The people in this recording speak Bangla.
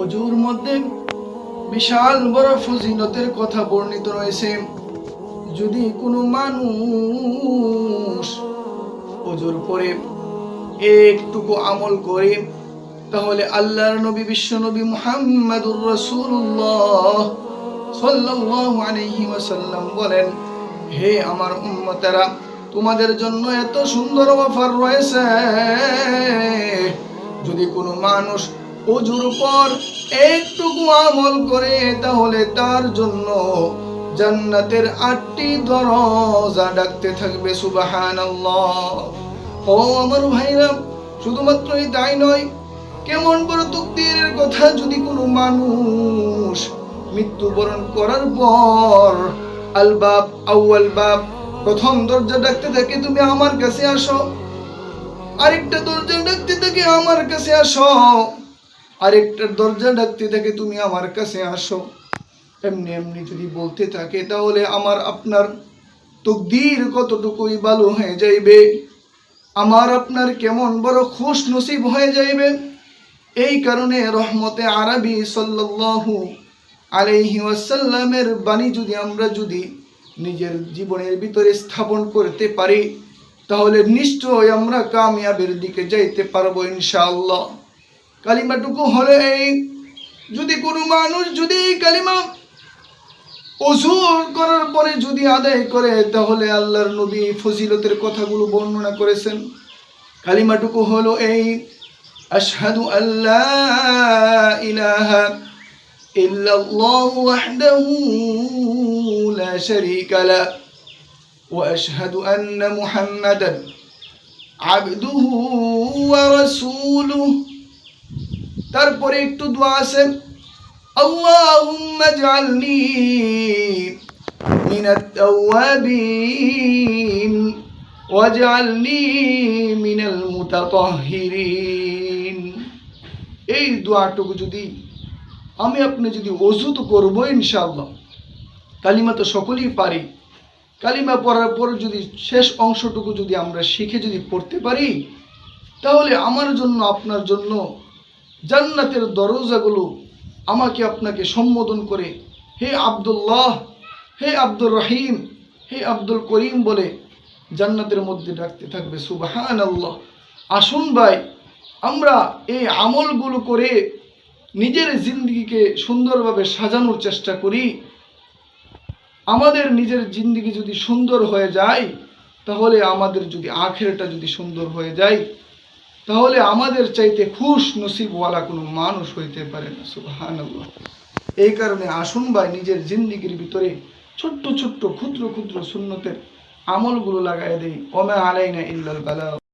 অজুর মধ্যে বিশাল বড় ফজিলতের কথা বর্ণিত রয়েছে। যদি কোনো মানুষ অজুর পরে একটুকু আমল করে, তাহলে আল্লাহর নবী, বিশ্ব নবী মুহাম্মাদুর রাসূলুল্লাহ সাল্লাল্লাহু আলাইহি ওয়াসাল্লাম বলেন, হে আমার উম্মতেরা, তোমাদের জন্য এত সুন্দর অফার রয়েছে। যদি কোনো মানুষ অজুর পর একটুকু আমল করে, তাহলে তার জন্য জান্নাতের আটটি দরজা ডাকতে থাকবে, সুবহানাল্লাহ। ও আমার ভাইরা শুধুমাত্রই তাই নয়, কেমন বড় তকদিরের কথা যদি কোনো মানুষ মৃত্যুবরণ করার পর আলবাব, আউয়াল বাপ প্রথম দরজা ডাকতে থাকে, তুমি আমার কাছে আসো। আরেকটা দরজা ডাকতে থাকে, আমার কাছে আসো। আরেকটা দরজা ডাকতে থাকে, তুমি আমার কাছে আসো। এমনি এমনি যদি বলতে থাকে, তাহলে আমার আপনার তকদির কতটুকুই ভালো হয়ে যাইবে? আমার আপনার কেমন বড় খুশ নসিব হয়ে যাইবে? এই কারণে রহমতে আরবি সাল্লাল্লাহু আলাইহি ওয়াসাল্লামের বাণী যদি আমরা যদি নিজের জীবনের ভিতরে স্থাপন করতে পারি, তাহলে নিশ্চয় আমরা কামিয়াবের দিকে যাইতে পারব ইনশাআল্লাহ। কালিমাটুকু হলে এই, যদি কোনো মানুষ যদি কালিমা অজুর করার পরে যদি আদায় করে, তাহলে আল্লাহর নবী ফজিলতের কথাগুলো বর্ণনা করেছেন। কালিমাটুকু হলো এই, আশহাদু আল্লাহ ইলাহা আশহাদু আন্না মুহাম্মাদান ওয়া রাসূলুহু। তারপরে একটু দোয়া আছে এই দোয়াটুকু যদি আমি আপনি যদি অজুত করব ইনশাআল্লাহ, কালিমা তো সকলেই পারি। কালিমা পড়ার পর যদি শেষ অংশটুকু যদি আমরা শিখে যদি পড়তে পারি, তাহলে আমার জন্য, আপনার জন্য জান্নাতের দরজাগুলো আমাকে আপনাকে সম্বোধন করে, হে আব্দুল্লাহ, হে আব্দুর রহিম, হে আব্দুল করিম বলে জান্নাতের মধ্যে ডাকতে থাকবে সুবাহান আল্লাহ আসুন ভাই, আমরা এই আমলগুলো করে নিজের জিন্দগিকে সুন্দরভাবে সাজানোর চেষ্টা করি। আমাদের নিজের জিন্দগি যদি সুন্দর হয়ে যায়, তাহলে আমাদের যদি আখেরটা যদি সুন্দর হয়ে যায় তাহলে আমাদের চাইতে খুশ নসিবওয়ালা কোনো মানুষ হইতে পারে না সুহান এই কারণে আসুন ভাই, নিজের জিন্দিগির ভিতরে ছোট্ট ছোট্ট ক্ষুদ্র ক্ষুদ্র শূন্যতের আমলগুলো লাগাই দেই। ওমে আলাইনা ইল্লাল বালা।